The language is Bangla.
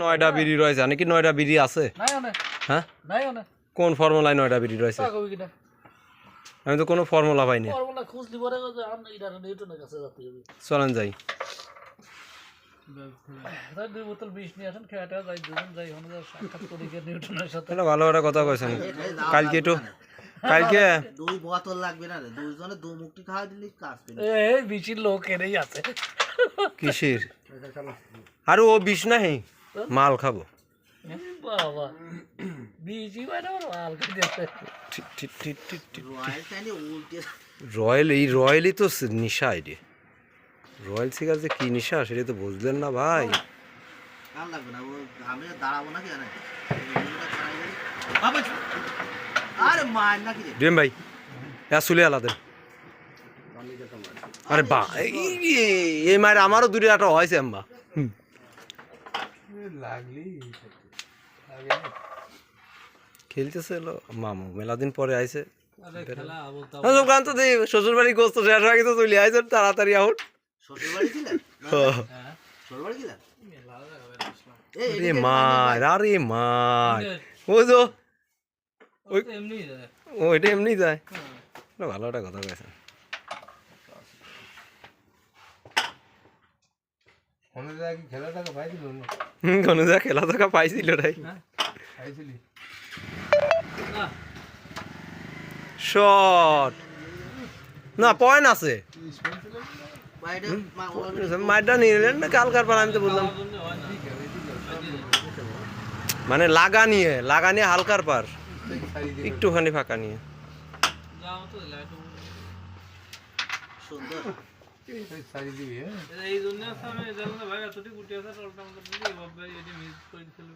নয়টা বিড়ি রয়েছে। নাকি নয়টা বিড়ি আছে? নাই হ্যাঁ? কোন ফর্মুলায় নয়টা বিড়ি রয়েছে? আমি তো কোনো ফর্মুলা পাইনি। চলেন যাই। ভালো একটা কথা কইছেন। কালকে একটু কালকে দুই বোতল লাগবে না রে দুইজনে দু মুক্তি খাওয়া দিলি কাজ এই বিচির লোক এনেই আছে। কিসির? আর ও বিষ নাহি? মাল খাব। বাবা মানে আমার মাল খাই দিয়েছে ঠিক ঠিক ঠিক ঠিক ঠিক রয়্যাল চাইনি উল্টে রয়্যাল এই রয়্যালই তো নিশা এটি। রয়্যাল সিগার যে কি নিশা সেটা তো বুঝলেন না ভাই। কার লাগবে না ও আমি দাঁড়াবো নাকি জানে আরে মার নাকি রে। ডিম ভাই চলে আলাদা আরে বা এই- মায়ের আমারও দূরে একটা হয়েছে আম্মা। খেলতেছে এলো। মামু মেলা দিন পরে আইছে। শ্বশুর বাড়ি গোস্ত শেষ হয়ে গেছে চলে আইছে তাড়াতাড়ি আউট। আরে মার আরে মার ওই ও এটা এমনি যায়। না, ভালো একটা কথা কয়েছে হুম, কোনো যা খেলা থাকা পাইছিল তাই শট। না পয়েন্ট আছে। বাইরে মাইটা নিয়ে নিলেন না কালকার পর আমি তো বললাম। মানে লাগা নিয়ে লাগা নিয়ে হালকার পার। একটুখানি ফাঁকা নিয়ে। সুন্দর। এই জন্য আমি জানলাম ভাই এতটি গুটি আছে টলটা আমাদের দিদি বাবা এটি মিস করে দিছিল